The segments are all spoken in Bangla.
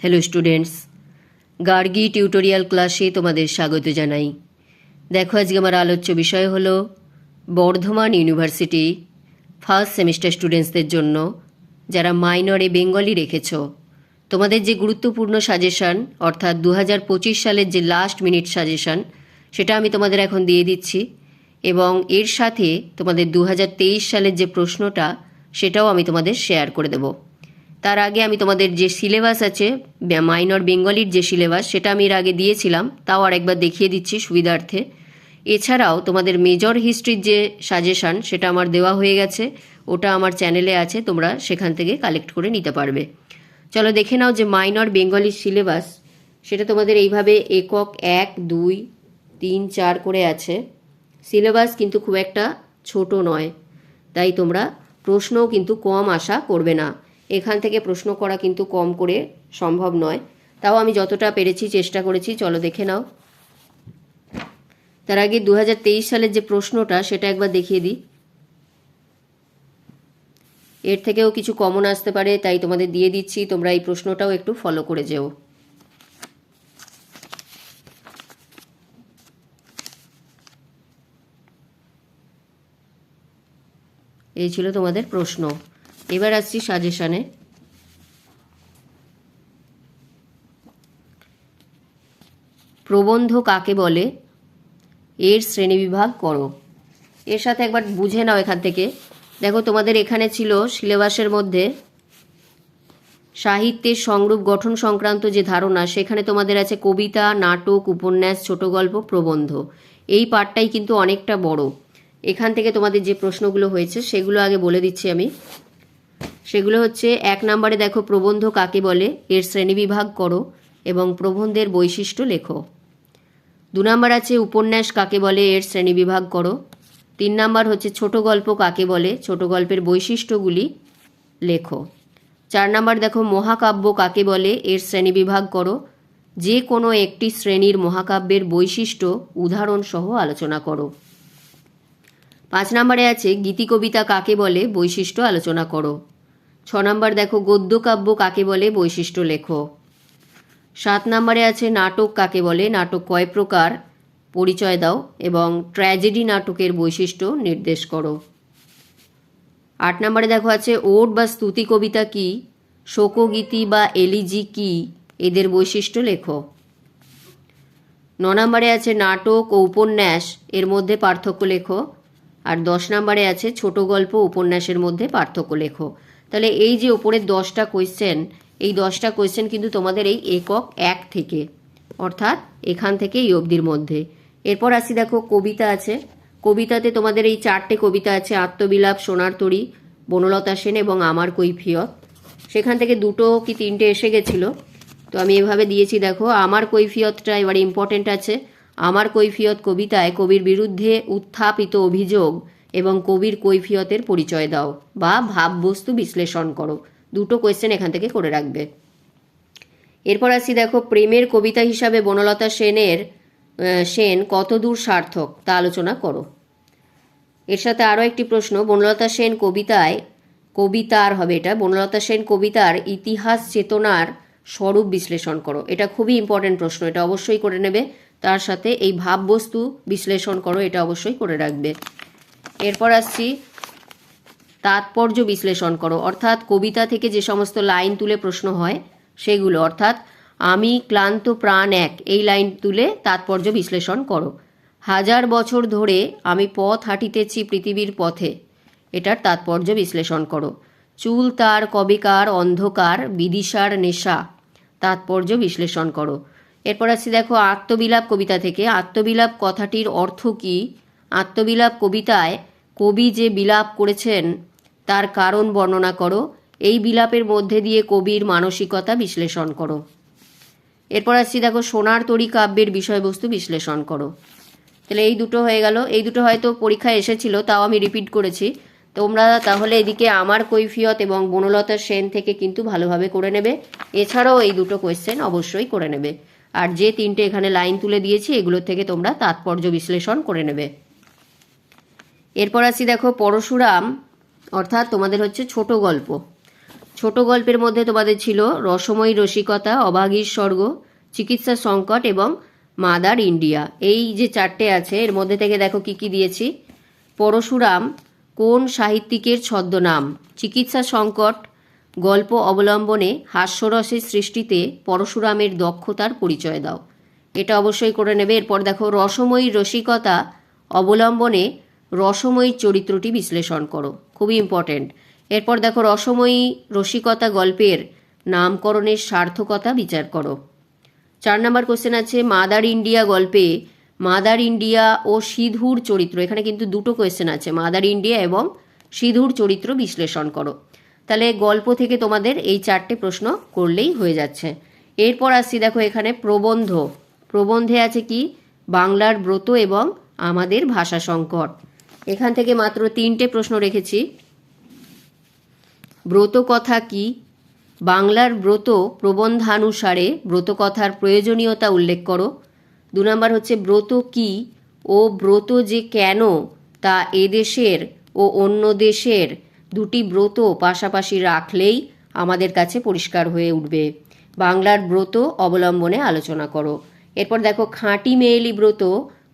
হ্যালো স্টুডেন্টস গার্গি টিউটোরিয়াল ক্লাসে তোমাদের স্বাগত জানাই। দেখো, আজকে আমার আলোচ্য বিষয় হলো বর্ধমান ইউনিভার্সিটি ফার্স্ট সেমিস্টার স্টুডেন্টসদের জন্য, যারা মাইনরে বেঙ্গলি রেখেছ, তোমাদের যে গুরুত্বপূর্ণ সাজেশন অর্থাৎ দু হাজার পঁচিশ সালের যে লাস্ট মিনিট সাজেশন সেটা আমি তোমাদের এখন দিয়ে দিচ্ছি এবং এর সাথে তোমাদের দু হাজার তেইশ সালের যে প্রশ্নটা, সেটাও আমি তোমাদের শেয়ার করে দেবো। তার আগে আমি তোমাদের যে সিলেবাস আছে মাইনর বেঙ্গলির যে সিলেবাস সেটা আমি এর আগে দিয়েছিলাম, তাও আরেকবার দেখিয়ে দিচ্ছি সুবিধার্থে। এছাড়াও তোমাদের মেজর হিস্ট্রির যে সাজেশান সেটা আমার দেওয়া হয়ে গেছে, ওটা আমার চ্যানেলে আছে, তোমরা সেখান থেকে কালেক্ট করে নিতে পারবে। চলো দেখে নাও যে মাইনর বেঙ্গলির সিলেবাস সেটা তোমাদের এইভাবে একক এক, দুই, তিন, চার করে আছে। সিলেবাস কিন্তু খুব একটা ছোট নয়, তাই তোমরা প্রশ্নও কিন্তু কম আশা করবে না। এখান থেকে প্রশ্ন করা কিন্তু কম করে সম্ভব নয়। তাও আমি যতটা পেরেছি চেষ্টা করেছি, চলো দেখে নাও। তার আগে দু হাজার তেইশ সালের যে প্রশ্নটা, সেটা একবার দেখিয়ে দিই। এর থেকেও কিছু কমন আসতে পারে, তাই তোমাদের দিয়ে দিচ্ছি, তোমরা এই প্রশ্নটাও একটু ফলো করে যেও। এই ছিল তোমাদের প্রশ্ন। এবার আসছি সাজেশানে। প্রবন্ধ কাকে বলে? এর শ্রেণীবিভাগ করো। এর সাথে একবার বুঝে নাও এখান থেকে। দেখো, তোমাদের এখানে ছিল সিলেবাসের মধ্যে সাহিত্যের সংরূপ গঠন সংক্রান্ত যে ধারণা, সেখানে তোমাদের আছে কবিতা, নাটক, উপন্যাস, ছোট গল্প, প্রবন্ধ। এই পার্টটাই কিন্তু অনেকটা বড়। এখান থেকে তোমাদের যে প্রশ্নগুলো হয়েছে, সেগুলো আগে বলে দিচ্ছি আমি। সেগুলো হচ্ছে এক নম্বরে দেখো প্রবন্ধ কাকে বলে? এর শ্রেণীবিভাগ করো এবং প্রবন্ধের বৈশিষ্ট্য লেখো। দু নম্বর আছে উপন্যাস কাকে বলে? এর শ্রেণীবিভাগ করো। তিন নম্বর হচ্ছে ছোট গল্প কাকে বলে? ছোট গল্পের বৈশিষ্ট্যগুলি লেখো। চার নম্বর দেখো মহাকাব্য কাকে বলে? এর শ্রেণীবিভাগ করো। যে কোনো একটি শ্রেণির মহাকাব্যের বৈশিষ্ট্য, উদাহরণসহ আলোচনা করো। পাঁচ নম্বরে আছে, গীতি কবিতা কাকে বলে, বৈশিষ্ট্য আলোচনা করো। ছ নম্বর দেখো, গদ্য কাব্য কাকে বলে, বৈশিষ্ট্য লেখো। সাত নম্বরে আছে, নাটক কাকে বলে, নাটক কয় প্রকার, পরিচয় দাও এবং ট্র্যাজেডি নাটকের বৈশিষ্ট্য নির্দেশ করো। আট নম্বরে দেখো আছে, ওট বা স্তুতি কবিতা কি, শোকগীতি বা এলিজি কি, এদের বৈশিষ্ট্য লেখো। ন নম্বরে আছে, নাটক ও উপন্যাস, এর মধ্যে পার্থক্য লেখো। আর দশ নম্বরে আছে ছোট গল্প উপন্যাসের মধ্যে পার্থক্য লেখো। তাহলে এই যে ওপরের দশটা কোয়েশ্চেন এই দশটা কোয়েশ্চেন কিন্তু তোমাদের এই একক এক থেকে, অর্থাৎ এখান থেকে এই অবধির মধ্যে। এরপর আসি দেখো, কবিতা আছে। কবিতাতে তোমাদের এই চারটে কবিতা আছে, আত্মবিলাপ, সোনার তরী, বনলতা সেন এবং আমার কৈফিয়ত। সেখান থেকে দুটো কি তিনটে এসে গেছিল? তো আমি এভাবে দিয়েছি দেখো, আমার কৈফিয়তটা এবার ইম্পর্টেন্ট আছে। আমার কৈফিয়ত কবিতায় কবির বিরুদ্ধে উত্থাপিত অভিযোগ এবং কবির কৈফিয়তের পরিচয় দাও বা ভাববস্তু বিশ্লেষণ করো। দুটো কোয়েশ্চেন এখান থেকে করে রাখবে। এরপর আসি দেখো, প্রেমের কবিতা হিসাবে বনলতা সেনের সেন কতদূর সার্থক? তা আলোচনা করো। এর সাথে আরও একটি প্রশ্ন, বনলতা সেন কবিতায় কবিতার হবে এটা। বনলতা সেন কবিতার ইতিহাস চেতনার স্বরূপ বিশ্লেষণ করো। এটা খুবই ইম্পর্টেন্ট প্রশ্ন, এটা অবশ্যই করে নেবে। তার সাথে এই ভাববস্তু বিশ্লেষণ করো, এটা অবশ্যই করে রাখবে। এরপর আসছি, তাৎপর্য বিশ্লেষণ করো। অর্থাৎ কবিতা থেকে যে সমস্ত লাইন তুলে প্রশ্ন হয়, সেগুলো, অর্থাৎ, আমি ক্লান্ত প্রাণ এক এই লাইন তুলে তাৎপর্য বিশ্লেষণ করো। হাজার বছর ধরে আমি পথ হাঁটিতেছি পৃথিবীর পথে এটার তাৎপর্য বিশ্লেষণ করো। চুল তার কবেকার অন্ধকার, বিদিশার নেশা তাৎপর্য বিশ্লেষণ করো। এরপর আসছি দেখো আত্মবিলাপ কবিতা থেকে। আত্মবিলাপ কথাটির অর্থ কী? আত্মবিলাপ কবিতায় কবি যে বিলাপ করেছেন, তার কারণ বর্ণনা করো। এই বিলাপের মধ্যে দিয়ে কবির মানসিকতা বিশ্লেষণ করো। এরপর আসছি দেখো সোনার তরী কাব্যের বিষয়বস্তু বিশ্লেষণ করো। তাহলে এই দুটো হয়ে গেল। এই দুটো হয়তো পরীক্ষায় এসেছিল, তাও আমি রিপিট করেছি। তোমরা তাহলে এদিকে আমার কৈফিয়ত এবং বনলতা সেন থেকে কিন্তু ভালোভাবে করে নেবে। এছাড়াও এই দুটো কোয়েশ্চেন অবশ্যই করে নেবে। আর যে তিনটে এখানে লাইন তুলে দিয়েছি, এগুলোর থেকে তোমরা তাৎপর্য বিশ্লেষণ করে নেবে। এরপর আসি দেখো, পরশুরাম, অর্থাৎ তোমাদের হচ্ছে ছোট গল্প। ছোট গল্পের মধ্যে তোমাদের ছিল রসময়ী রসিকতা, অভাগীর স্বর্গ, চিকিৎসা সংকট এবং মাদার ইন্ডিয়া। এই যে চারটে আছে, এর মধ্যে থেকে দেখো কি কি দিয়েছি। পরশুরাম, কোন সাহিত্যিকের ছদ্মনাম? চিকিৎসা সংকট গল্প অবলম্বনে হাস্যরসের সৃষ্টিতে পরশুরামের দক্ষতার পরিচয় দাও। এটা অবশ্যই করে নেবে। এরপর দেখো রসময়ী রসিকতা অবলম্বনে রসময়ী চরিত্রটি বিশ্লেষণ করো। খুবই ইম্পর্ট্যান্ট এরপর দেখো, রসময়ী রসিকতা গল্পের নামকরণের সার্থকতা বিচার করো। চার নম্বর কোশ্চেন আছে, মাদার ইন্ডিয়া গল্পে মাদার ইন্ডিয়া ও সিধুর চরিত্র। এখানে কিন্তু দুটো কোয়েশ্চেন আছে, মাদার ইন্ডিয়া এবং সিধুর চরিত্র বিশ্লেষণ করো। তাহলে গল্প থেকে তোমাদের এই চারটে প্রশ্ন করলেই হয়ে যাচ্ছে। এরপর আসছি দেখো এখানে প্রবন্ধ। প্রবন্ধে আছে কি? বাংলার ব্রত এবং আমাদের ভাষা সংকট। এখান থেকে মাত্র তিনটে প্রশ্ন রেখেছি। ব্রত কথা কি? বাংলার ব্রত প্রবন্ধানুসারে ব্রত কথার প্রয়োজনীয়তা উল্লেখ করো। দু নম্বর হচ্ছে ব্রত কি ও ব্রত যে কেন তা এদেশের ও অন্য দেশের দুটি ব্রত পাশাপাশি রাখলেই আমাদের কাছে পরিষ্কার হয়ে উঠবে। বাংলার ব্রত অবলম্বনে আলোচনা করো। এরপর দেখো, খাঁটি মেয়েলি ব্রত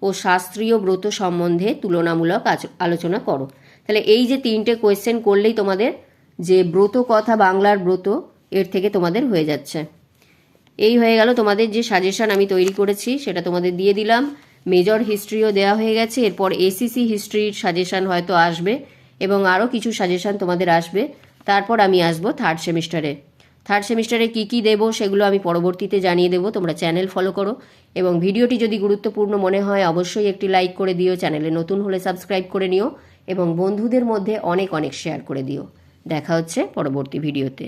ও শাস্ত্রীয় ব্রত সম্বন্ধে তুলনামূলক আলোচনা করো। তাহলে এই যে তিনটে কোয়েশ্চেন করলেই তোমাদের যে ব্রত কথা বাংলার ব্রত, এর থেকে তোমাদের হয়ে যাচ্ছে। এই হয়ে গেল তোমাদের যে সাজেশন আমি তৈরি করেছি, সেটা তোমাদের দিয়ে দিলাম। মেজর হিস্ট্রিও দেওয়া হয়ে গেছে। এরপর এসিসি হিস্ট্রির সাজেশন হয়তো আসবে। এবং আরও কিছু সাজেশান তোমাদের আসবে। তারপর আমি আসব থার্ড সেমিস্টারে থার্ড সেমিস্টারে কী কী দেবো সেগুলো আমি পরবর্তীতে জানিয়ে দেবো। তোমরা চ্যানেল ফলো করো। এবং ভিডিওটি যদি গুরুত্বপূর্ণ মনে হয়, অবশ্যই একটি লাইক করে দিও চ্যানেলে নতুন হলে সাবস্ক্রাইব করে নিও এবং বন্ধুদের মধ্যে অনেক অনেক শেয়ার করে দিও। দেখা হচ্ছে পরবর্তী ভিডিওতে